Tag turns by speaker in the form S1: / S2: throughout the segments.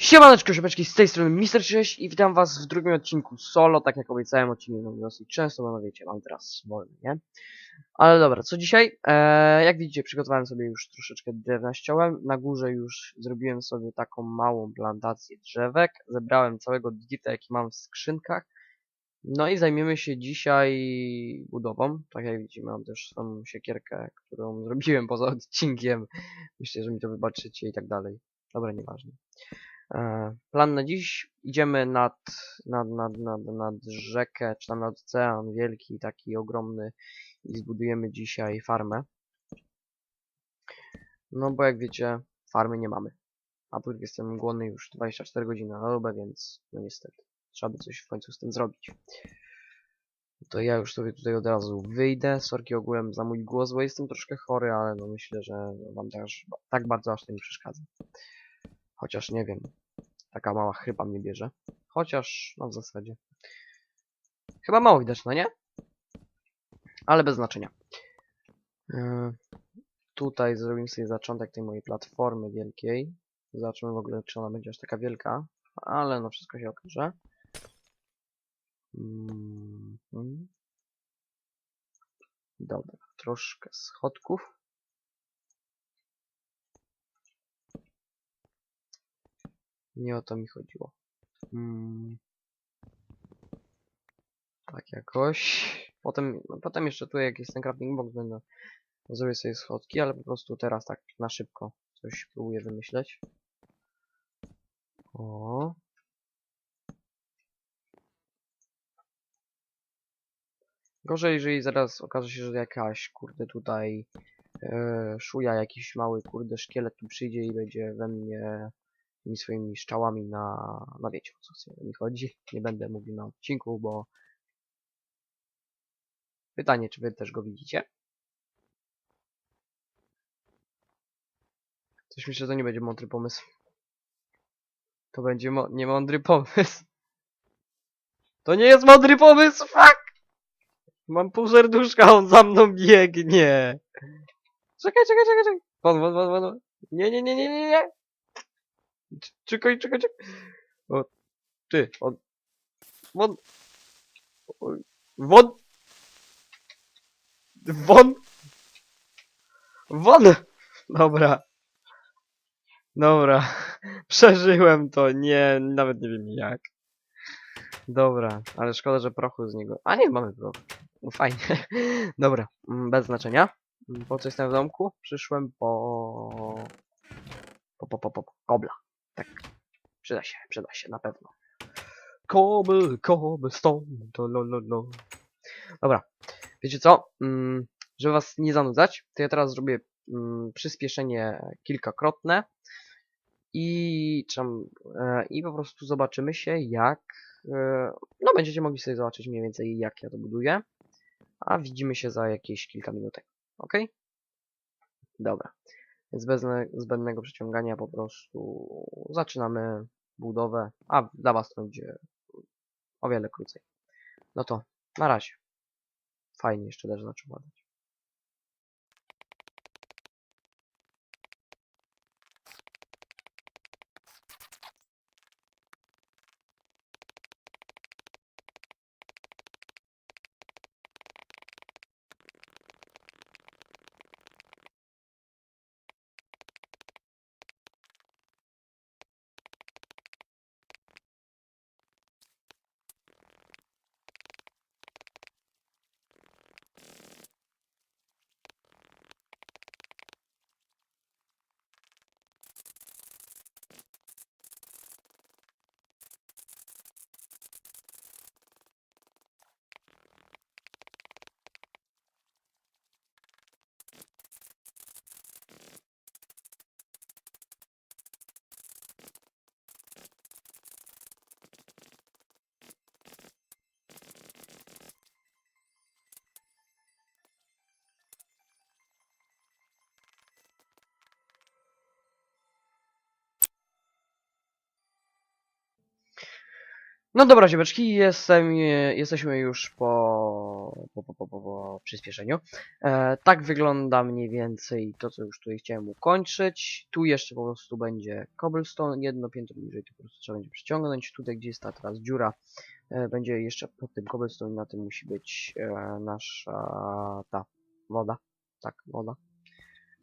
S1: Siemaneczko, siopeczki, z tej strony Mister 6 i witam was w drugim odcinku solo, tak jak obiecałem, odcinek no dosyć często, no wiecie, mam teraz wolny, nie? Ale dobra, co dzisiaj? Eee, jak widzicie, przygotowałem sobie już troszeczkę drewna ściąłem, na górze już zrobiłem sobie taką małą plantację drzewek, zebrałem całego digita, jaki mam w skrzynkach, no i zajmiemy się dzisiaj budową, tak jak widzicie, mam też swoją siekierkę, którą zrobiłem poza odcinkiem, myślę, że mi to wybaczycie i tak dalej, dobra, nieważne. E, Plan na dziś, idziemy nad, nad, nad, nad, nad rzekę, czy tam nad ocean wielki, taki ogromny i zbudujemy dzisiaj farmę. No bo jak wiecie, farmy nie mamy. A tu jestem głodny już 24 godziny na dobę, więc no niestety, trzeba by coś w końcu z tym zrobić. To ja już sobie tutaj od razu wyjdę. Sorki ogółem za mój głos, bo jestem troszkę chory, ale no myślę, że wam też tak bardzo aż to nie przeszkadza. Chociaż nie wiem. Taka mała chrypa mnie bierze. Chociaż, no w zasadzie. Chyba mało widoczna, nie? Ale bez znaczenia. Yy, tutaj zrobimy sobie zaczątek tej mojej platformy wielkiej. Zobaczymy w ogóle, czy ona będzie aż taka wielka. Ale no wszystko się okaże. Mm -hmm. Dobra, troszkę schodków. Nie o to mi chodziło. Mm. Tak jakoś. Potem, no, potem jeszcze tu jak jest ten crafting box będę zrobię sobie schodki, ale po prostu teraz tak na szybko coś próbuję wymyśleć. O. Gorzej, jeżeli zaraz okaże się, że jakaś kurde tutaj e, szuja, jakiś mały kurde szkielet tu przyjdzie i będzie we mnie tymi swoimi szczałami na, na wiecie o co mi chodzi. Nie będę mówił na odcinku, bo pytanie, czy wy też go widzicie? Coś myślę, że to nie będzie mądry pomysł. To będzie niemądry pomysł. To nie jest mądry pomysł, fuck! Mam pół serduszka, on za mną biegnie. Czekaj, czekaj, czekaj, czekaj. Won, won, won. Nie, nie, nie, nie, nie, nie. Czekaj, czekaj, czekaj. O, ty, on... Won... Won... Won... Won! Dobra. Dobra. Przeżyłem to, nie, nawet nie wiem jak. Dobra, ale szkoda, że prochu z niego... A nie, mamy proch. No fajnie. Dobra, mm, bez znaczenia. Mm, Po co jestem w domku? Przyszłem po... Po, po, po, po, po. kobla. Tak. Przyda się, przyda się, na pewno. Koby, koby, stąd, to lo. Dobra, wiecie co? Mm, żeby was nie zanudzać, to ja teraz zrobię mm, przyspieszenie kilkakrotne i, czym, e, i po prostu zobaczymy się jak e, no będziecie mogli sobie zobaczyć mniej więcej jak ja to buduję a widzimy się za jakieś kilka minutek, ok? Dobra, więc bez zbędnego przeciągania po prostu zaczynamy budowę, a dla was to będzie o wiele krócej. No to na razie. Fajnie jeszcze też zaczął ładać. No dobra, ziomeczki, jestem, jesteśmy już po po, po, po, po, po przyspieszeniu. E, tak wygląda mniej więcej to, co już tutaj chciałem ukończyć. Tu jeszcze po prostu będzie cobblestone, jedno piętro niżej to po prostu trzeba będzie przyciągnąć. Tutaj, gdzie jest ta teraz dziura, e, będzie jeszcze pod tym cobblestone, na tym musi być e, nasza ta woda. Tak, woda.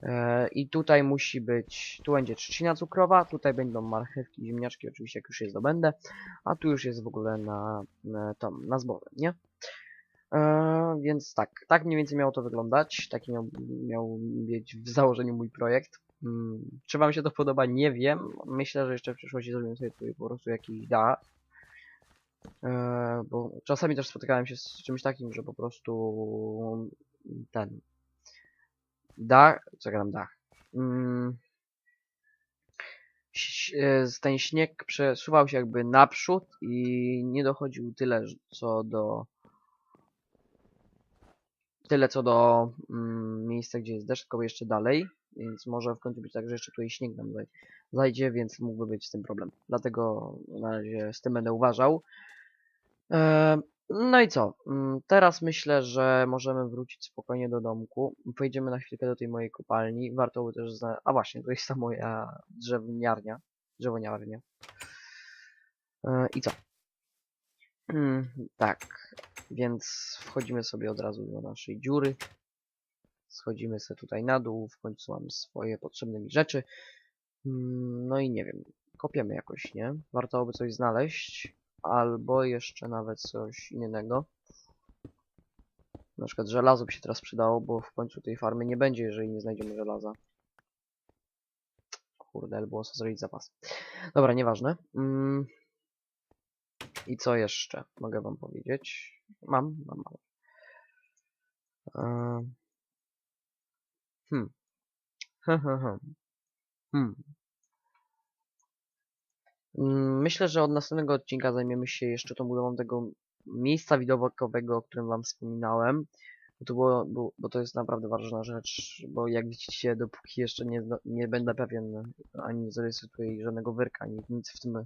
S1: E, I tutaj musi być, tu będzie trzcina cukrowa, tutaj będą marchewki, ziemniaczki, oczywiście jak już je zdobędę, a tu już jest w ogóle na, na tam, na zboże, nie? E, więc tak, tak mniej więcej miało to wyglądać, taki miał, miał być w założeniu mój projekt. Hmm, czy wam się to podoba? Nie wiem. Myślę, że jeszcze w przyszłości zrobimy sobie tutaj po prostu jakiś dach. E, bo czasami też spotykałem się z czymś takim, że po prostu ten dach, co tam dach. Mm, e, ten śnieg przesuwał się jakby naprzód i nie dochodził tyle, co do tyle co do mm, miejsca, gdzie jest deszcz, tylko jeszcze dalej, więc może w końcu być tak, że jeszcze tutaj śnieg nam zaj- zajdzie, więc mógłby być z tym problem. Dlatego na razie z tym będę uważał. E, no i co? Mm, Teraz myślę, że możemy wrócić spokojnie do domku. Pojedziemy na chwilkę do tej mojej kopalni. Warto by też zna... A właśnie, to jest ta moja drzewniarnia. Drzewoniarnia. E, I co? Mm, tak, więc wchodzimy sobie od razu do naszej dziury. Schodzimy sobie tutaj na dół. W końcu mamy swoje potrzebne mi rzeczy. Mm, No i nie wiem, kopiemy jakoś, nie? Warto by coś znaleźć. Albo jeszcze nawet coś innego. Na przykład żelazo by się teraz przydało, bo w końcu tej farmy nie będzie, jeżeli nie znajdziemy żelaza. Kurde, było co zrobić zapas. Dobra, nieważne. Mm. I co jeszcze mogę wam powiedzieć? Mam, mam, mam. Ehm. Hmm. hmm. Mm, Myślę, że od następnego odcinka zajmiemy się jeszcze tą budową tego miejsca widokowego, o którym wam wspominałem. Bo to, było, bo, bo to jest naprawdę ważna rzecz, bo jak widzicie, dopóki jeszcze nie, nie będę pewien, ani nie zarysuję żadnego wyrka, ani nic w tym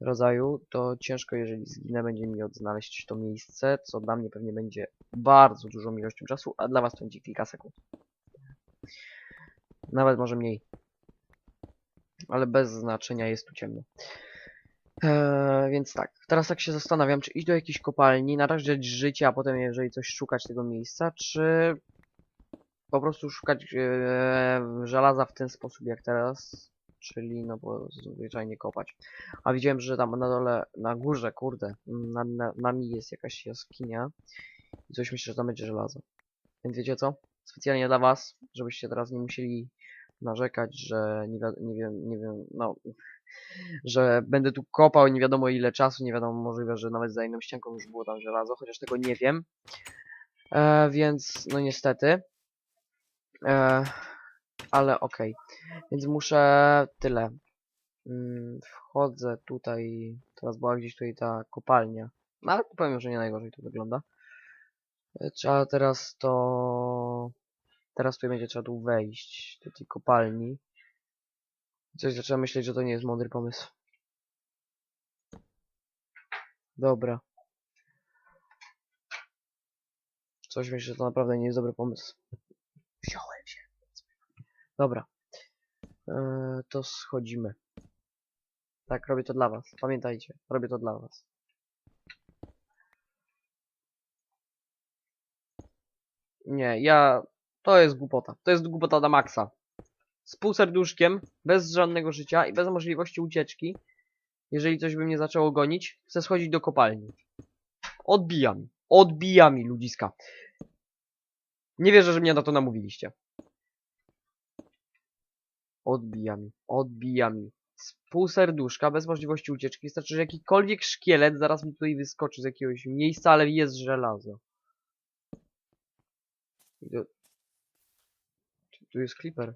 S1: rodzaju, to ciężko, jeżeli zginę, będzie mi odnaleźć to miejsce, co dla mnie pewnie będzie bardzo dużą ilością czasu, a dla was to będzie kilka sekund. Nawet może mniej. Ale bez znaczenia jest tu ciemno. Eee, więc tak, teraz tak się zastanawiam, czy iść do jakiejś kopalni, narażać życie, a potem jeżeli coś szukać tego miejsca, czy po prostu szukać e, żelaza w ten sposób jak teraz, czyli no bo zwyczajnie kopać. A widziałem, że tam na dole, na górze, kurde, nad na, nami jest jakaś jaskinia i coś myślę, że tam będzie żelazo. Więc wiecie co? Specjalnie dla was, żebyście teraz nie musieli narzekać, że nie, nie wiem, nie wiem, no, że będę tu kopał nie wiadomo ile czasu, nie wiadomo, możliwe, że nawet za inną ścianką już było tam żelazo, chociaż tego nie wiem. E, więc, no niestety. E, ale okej. Więc muszę tyle. Mm, wchodzę tutaj, teraz była gdzieś tutaj ta kopalnia. No ale powiem, że nie najgorzej to wygląda. E, Trzeba teraz to... Teraz tutaj będzie trzeba tu wejść, do tej kopalni. Coś zaczęła myśleć, że to nie jest mądry pomysł. Dobra. Coś myślę, że to naprawdę nie jest dobry pomysł. Wziąłem się. Dobra. Eee, to schodzimy. Tak, robię to dla was. Pamiętajcie, robię to dla was. Nie, ja... To jest głupota. To jest głupota na maksa. Z półserduszkiem, bez żadnego życia i bez możliwości ucieczki. Jeżeli coś by mnie zaczęło gonić, chcę schodzić do kopalni. Odbija mi. Odbija mi ludziska. Nie wierzę, że mnie na to namówiliście. Odbija mi. Odbija mi. Z pół serduszka, bez możliwości ucieczki. Wystarczy, że jakikolwiek szkielet zaraz mi tutaj wyskoczy z jakiegoś miejsca, ale jest żelazo. Tu jest creeper.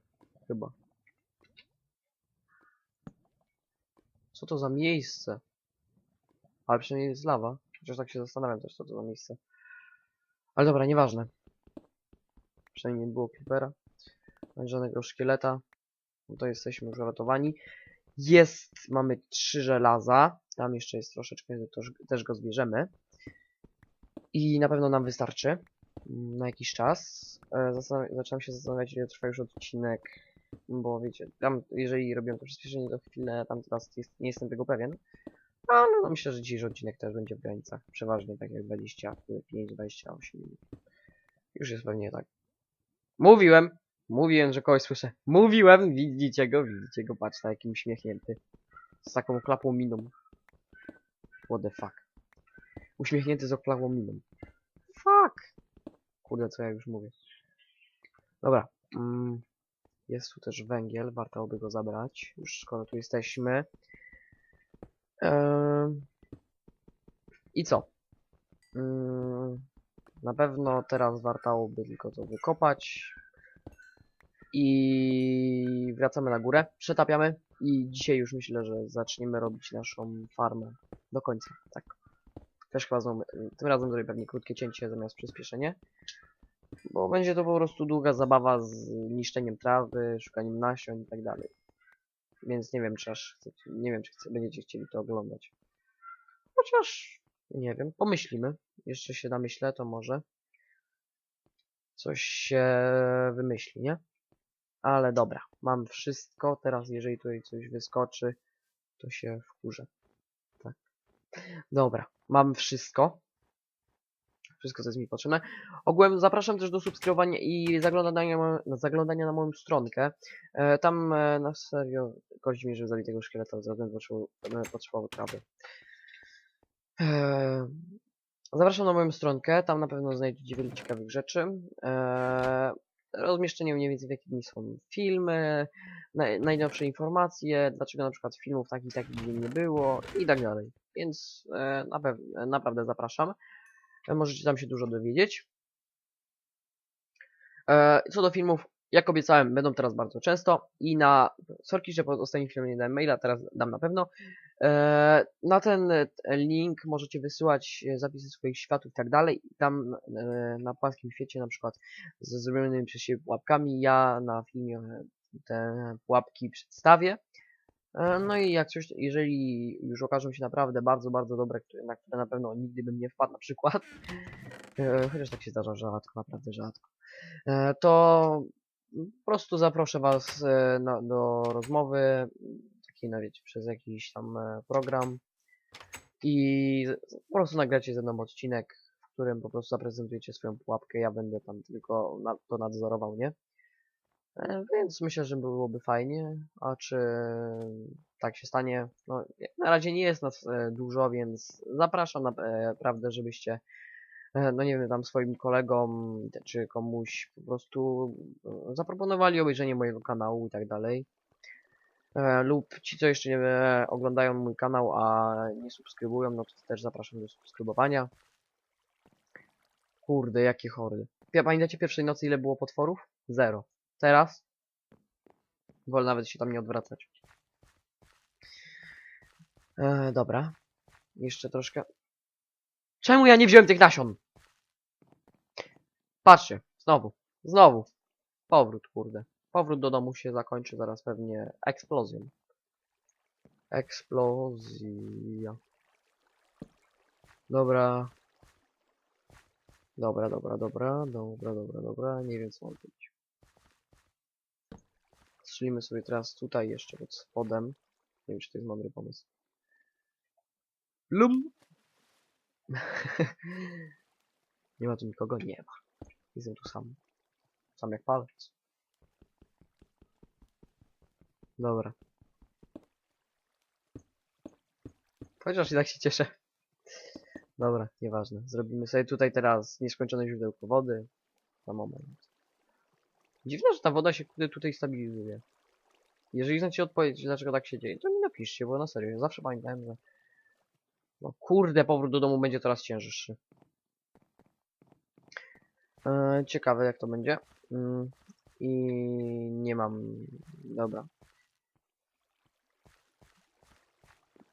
S1: Chyba. Co to za miejsce? Ale przynajmniej jest lawa. Chociaż tak się zastanawiam też, co to za miejsce. Ale dobra, nieważne. Przynajmniej nie było. Ani żadnego szkieleta. No to jesteśmy już uratowani. Jest, mamy trzy żelaza. Tam jeszcze jest troszeczkę, też- też go zbierzemy. I na pewno nam wystarczy na jakiś czas. E, zastan- zaczynam się zastanawiać, ile trwa już odcinek, bo wiecie, tam jeżeli robiłem to przyspieszenie to chwilę, tam teraz jest, nie jestem tego pewien. Ale no, myślę, że dzisiejszy odcinek też będzie w granicach. Przeważnie tak jak 25-28 minut. Już jest pewnie tak. Mówiłem! Mówiłem, że kogoś słyszę. Mówiłem! Widzicie go? Widzicie go? Patrz, na jakim uśmiechnięty. Z taką klapą miną. What the fuck. Uśmiechnięty z oklapą miną. Fuck! Kurde, co ja już mówię. Dobra. Mm, jest tu też węgiel, warto by go zabrać. Już skoro tu jesteśmy. I co? Mm, na pewno teraz wartałoby tylko to wykopać. I wracamy na górę, przetapiamy i dzisiaj już myślę, że zaczniemy robić naszą farmę do końca, tak. Też chyba znowu, tym razem zrobię pewnie krótkie cięcie zamiast przyspieszenie. Bo będzie to po prostu długa zabawa z niszczeniem trawy, szukaniem nasion i tak dalej. Więc nie wiem, czy aż chcecie, nie wiem, czy chce, będziecie chcieli to oglądać. Chociaż, nie wiem, pomyślimy. Jeszcze się namyślę, to może coś się wymyśli, nie? Ale dobra, mam wszystko. Teraz jeżeli tutaj coś wyskoczy, to się wkurzę. Tak. Dobra, mam wszystko. Wszystko, co jest mi potrzebne. Ogółem zapraszam też do subskrybowania i zaglądania, mo- zaglądania na moją stronkę. E, tam e, na serio gości mi, żeby zabić tego szkieleta, za ten potrzebował, potrzebował trawy. E, zapraszam na moją stronkę, tam na pewno znajdziecie wiele ciekawych rzeczy. E, rozmieszczenie mniej więcej w jakich dni są filmy, naj, najnowsze informacje, dlaczego na przykład filmów takich takich nie było i tak dalej. Więc e, na pew- naprawdę zapraszam. E, Możecie tam się dużo dowiedzieć. E, co do filmów, jak obiecałem, będą teraz bardzo często i na... Sorki, że po ostatnim filmie nie dałem maila, teraz dam na pewno. E, na ten link możecie wysyłać e, zapisy swoich światów i tak dalej. Tam e, na płaskim świecie na przykład ze zrobionymi przez siebie pułapkami ja na filmie te pułapki przedstawię. No i jak coś, jeżeli już okażą się naprawdę bardzo, bardzo dobre, na które na pewno nigdy bym nie wpadł na przykład, chociaż tak się zdarza rzadko, naprawdę rzadko, to po prostu zaproszę was e, na, do rozmowy, takiej, no wiecie, przez jakiś tam e, program i po prostu nagracie ze mną odcinek, w którym po prostu zaprezentujecie swoją pułapkę, ja będę tam tylko na, to nadzorował, nie? E, Więc myślę, że byłoby fajnie, a czy tak się stanie? No, na razie nie jest nas dużo, więc zapraszam naprawdę, żebyście, no nie wiem, tam swoim kolegom czy komuś po prostu e, zaproponowali obejrzenie mojego kanału i tak dalej. E, Lub ci, co jeszcze nie e, oglądają mój kanał, a nie subskrybują, no to też zapraszam do subskrybowania. Kurde, jakie hordy. Pamiętacie pierwszej nocy ile było potworów? Zero. Teraz? Wolę nawet się tam nie odwracać. E, dobra. Jeszcze troszkę. Czemu ja nie wziąłem tych nasion? Patrzcie, znowu, znowu. Powrót, kurde. Powrót do domu się zakończy zaraz pewnie eksplozją. Eksplozja. Dobra. Dobra, dobra, dobra, dobra, dobra, dobra. Nie wiem co mam zrobić. Strzelimy sobie teraz tutaj jeszcze pod spodem. Nie wiem, czy to jest mądry pomysł. Lum! nie ma tu nikogo? Nie ma. Jestem tu sam. Sam jak palec. Dobra. Chociaż i tak się cieszę. Dobra, nieważne. Zrobimy sobie tutaj teraz nieskończone źródełko wody. Na moment. Dziwne, że ta woda się tutaj stabilizuje. Jeżeli znacie odpowiedź, dlaczego tak się dzieje, to mi napiszcie, bo na serio, ja zawsze pamiętałem, że... No kurde, powrót do domu będzie coraz cięższy. E, ciekawe jak to będzie. Mm, I nie mam... Dobra.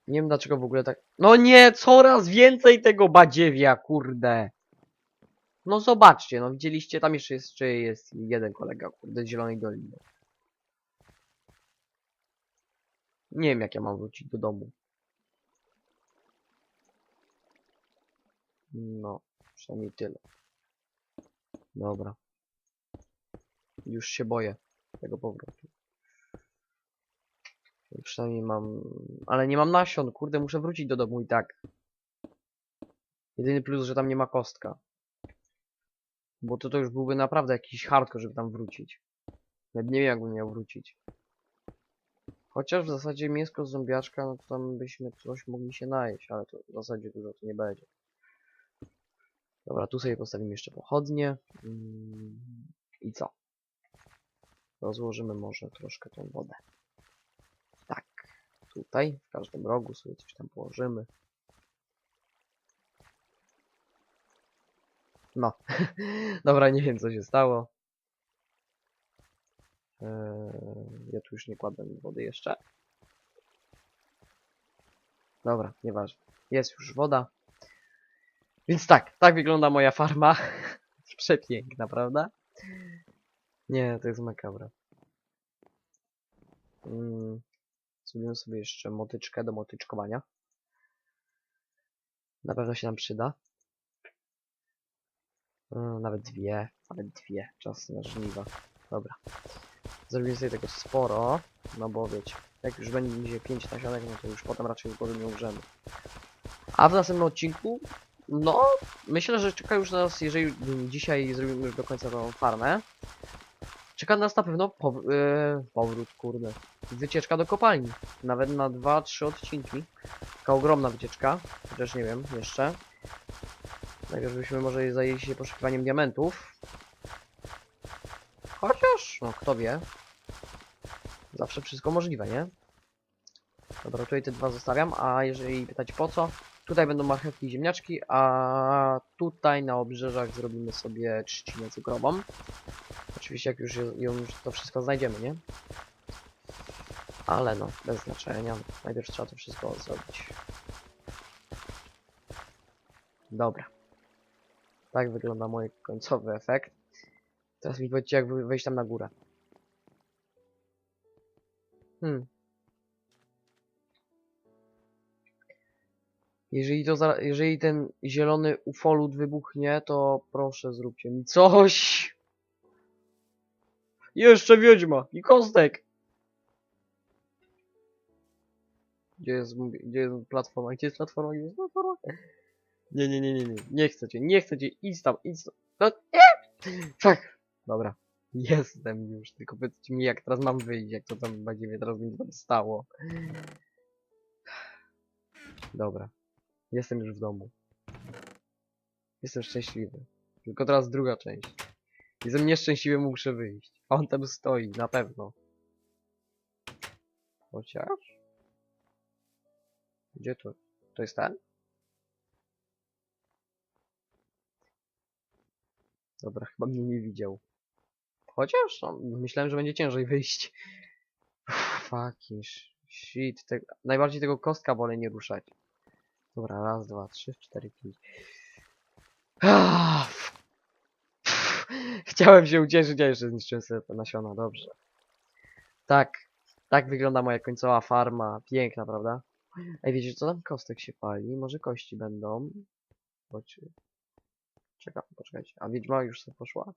S1: Nie wiem dlaczego w ogóle tak... No nie, coraz więcej tego badziewia, kurde. No zobaczcie, no widzieliście, tam jeszcze jest, jeszcze jest jeden kolega, kurde, z Zielonej Doliny. Nie wiem jak ja mam wrócić do domu. No, Przynajmniej tyle. Dobra. Już się boję tego powrotu. Przynajmniej mam... Ale nie mam nasion, kurde, muszę wrócić do domu i tak. Jedyny plus, że tam nie ma kostka. Bo to to już byłby naprawdę jakiś hardcore, żeby tam wrócić. Nawet nie wiem, jakbym miał wrócić. Chociaż w zasadzie mięsko z zombiaczka, no to tam byśmy coś mogli się najeść, ale to w zasadzie dużo to nie będzie. Dobra, tu sobie postawimy jeszcze pochodnie. Mm, I co? Rozłożymy może troszkę tą wodę. Tak, tutaj, w każdym rogu sobie coś tam położymy. No, dobra, nie wiem co się stało. Eee, ja tu już nie kładłem wody jeszcze. Dobra, nieważne. Jest już woda. Więc tak, tak wygląda moja farma. Przepiękna, prawda? Nie, to jest makabra. Mm, zrobimy sobie jeszcze motyczkę do motyczkowania. Na pewno się nam przyda. Mm, nawet dwie, nawet dwie. Czas na żniwa. Dobra. Zrobimy sobie tego sporo, no bo wiecie, jak już będzie 5 nasionek, no to już potem raczej z głodu nie umrzemy. A w następnym odcinku, no, myślę, że czeka już nas, jeżeli dzisiaj zrobimy już do końca tą farmę, czeka nas na pewno pow yy, powrót, kurde, wycieczka do kopalni. Nawet na 2-3 odcinki. Taka ogromna wycieczka, chociaż nie wiem jeszcze. Najpierw byśmy może zajęli się poszukiwaniem diamentów. Chociaż, no kto wie. Zawsze wszystko możliwe, nie? Dobra, tutaj te dwa zostawiam, a jeżeli pytać po co, tutaj będą marchewki i ziemniaczki, a tutaj na obrzeżach zrobimy sobie trzcinę cukrową. Oczywiście jak już, ją, to wszystko znajdziemy, nie? Ale no, bez znaczenia. Najpierw trzeba to wszystko zrobić. Dobra. Tak wygląda mój końcowy efekt. Teraz mi powiedzcie, jak wejść tam na górę. Hmm. Jeżeli to za, jeżeli ten zielony ufolut wybuchnie, to proszę zróbcie mi coś. Jeszcze wiedźma i kostek. Gdzie jest, gdzie jest platforma? Gdzie jest platforma? Gdzie jest platforma? Nie, nie, nie, nie, nie. Nie chcecie, nie chcecie. Idź tam, idź tam. No, nie! Tak. Dobra. Jestem już, tylko powiedzcie mi jak teraz mam wyjść, jak to tam będzie mnie teraz będzie tam stało. Dobra. Jestem już w domu. Jestem szczęśliwy. Tylko teraz druga część. Jestem nieszczęśliwy, muszę wyjść. A on tam stoi, na pewno. Chociaż? Gdzie to? To jest ten? Dobra, chyba mnie nie widział. Chociaż, no, myślałem, że będzie ciężej wyjść. Fucking sh- shit. Te, najbardziej tego kostka wolę nie ruszać. Dobra, raz, dwa, trzy, cztery, pięć. Ah, Chciałem się ucieszyć, a jeszcze zniszczyłem sobie nasiona, dobrze. Tak, tak wygląda moja końcowa farma. Piękna, prawda? Ej, wiecie co tam kostek się pali? Może kości będą? Chodź. Czekam, poczekajcie. A wiedźma już sobie poszła?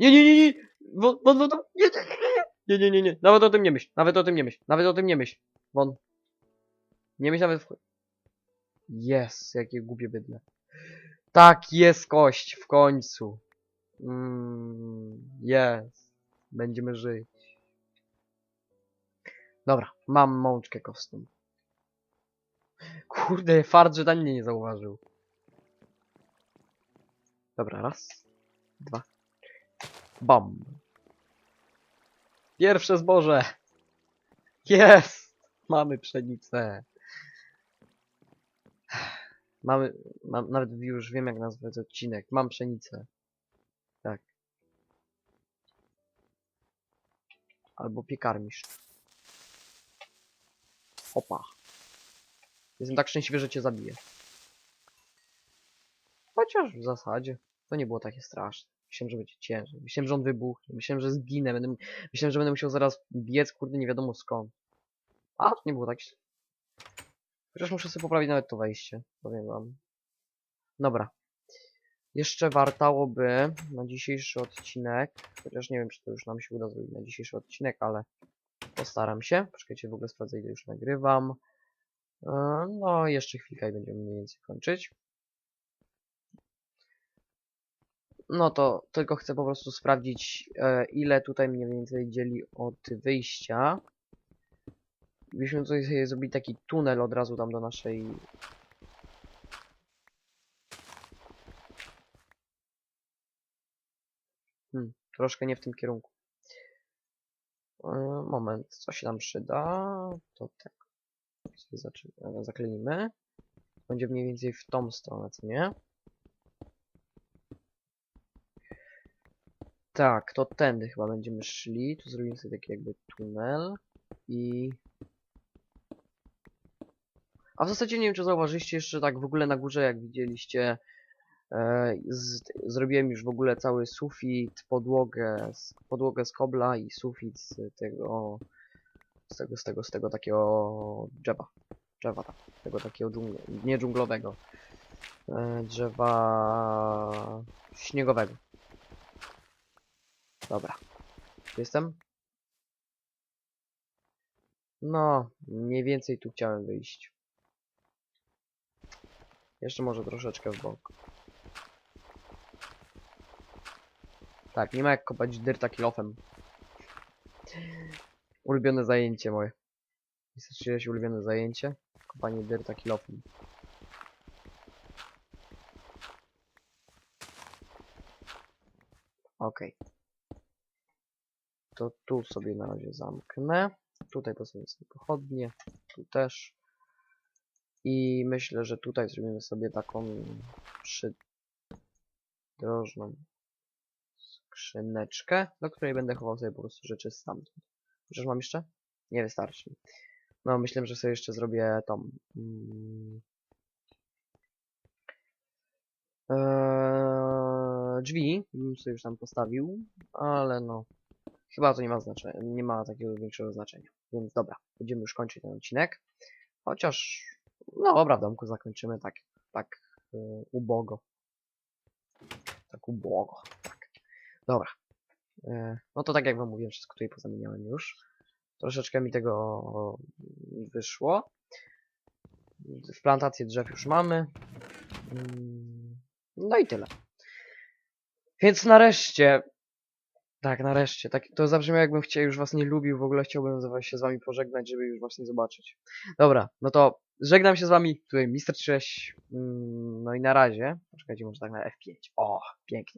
S1: Nie, nie, nie, nie! Won, won, won, won. Nie, nie, nie, nie, nie, nie. Nawet o tym nie myśl. Nawet o tym nie myśl. Nawet o tym nie myśl. Won. Nie myśl nawet w... Jest, jakie głupie bydle. Tak, jest kość, w końcu. Mm, jest. Będziemy żyć. Dobra, mam mączkę kostną. Kurde, fart, że tam mnie nie zauważył. Dobra, raz, dwa, bam. Pierwsze zboże. Jest! Mamy pszenicę. Mamy, mam, nawet już wiem jak nazwać odcinek. Mam pszenicę. Tak. Albo piekarmisz. Opa. Jestem tak szczęśliwy, że cię zabiję. Chociaż w zasadzie to nie było takie straszne. Myślałem, że będzie ciężej. Myślałem, że on wybuchnie. Myślałem, że zginę. Będę... Myślałem, że będę musiał zaraz biec, kurde, nie wiadomo skąd. A, to nie było tak źle. Chociaż muszę sobie poprawić nawet to wejście, powiem wam. Dobra. Jeszcze wartałoby na dzisiejszy odcinek, chociaż nie wiem, czy to już nam się uda zrobić na dzisiejszy odcinek, ale postaram się. Poczekajcie, w ogóle sprawdzę, ile już nagrywam. E, No, jeszcze chwilkę i będziemy mniej więcej kończyć. No to tylko chcę po prostu sprawdzić, e, ile tutaj mniej więcej dzieli od wyjścia. Byśmy tutaj sobie zrobili taki tunel od razu tam do naszej... Hmm, troszkę nie w tym kierunku. E, moment, co się nam przyda? To tak. Sobie e, zakleimy. Będzie mniej więcej w tą stronę, co nie? Tak, to tędy chyba będziemy szli. Tu zrobimy sobie taki jakby tunel. I... A w zasadzie nie wiem, czy zauważyliście jeszcze tak w ogóle na górze, jak widzieliście, e, z, zrobiłem już w ogóle cały sufit, podłogę, z, podłogę z kobla i sufit z tego, z tego, z tego, z tego takiego drzewa. Drzewa, tak. Tego takiego dżungl, nie dżunglowego. E, drzewa śniegowego. Dobra. Jestem? No, mniej więcej tu chciałem wyjść. Jeszcze może troszeczkę w bok. Tak, nie ma jak kopać dyrta kilofem. Ulubione zajęcie moje. Jest ulubione zajęcie? Kopanie dyrta kilofem. Okej. To tu sobie na razie zamknę. Tutaj postawię sobie pochodnie. Tu też. I myślę, że tutaj zrobimy sobie taką przydrożną skrzyneczkę, do której będę chował sobie po prostu rzeczy stamtąd. Chociaż mam jeszcze? Nie wystarczy. No, myślę, że sobie jeszcze zrobię tą... Mm, eee, drzwi bym sobie już tam postawił, ale no... Chyba to nie ma znaczenia, nie ma takiego większego znaczenia. Więc dobra, będziemy już kończyć ten odcinek. Chociaż, no dobra, w domku zakończymy tak, tak yy, ubogo. Tak ubogo, tak. Dobra. Yy, no to tak jak wam mówiłem, wszystko tutaj pozamieniałem już. Troszeczkę mi tego wyszło. W plantację drzew już mamy. Mm, No i tyle. Więc nareszcie tak, nareszcie. Tak, to zabrzmiało jakbym chciał, już was nie lubił, w ogóle chciałbym się z wami pożegnać, żeby już was nie zobaczyć. Dobra, no to żegnam się z wami, tutaj Mister 6, mm, no i na razie. Poczekajcie, może tak na F5. O, pięknie.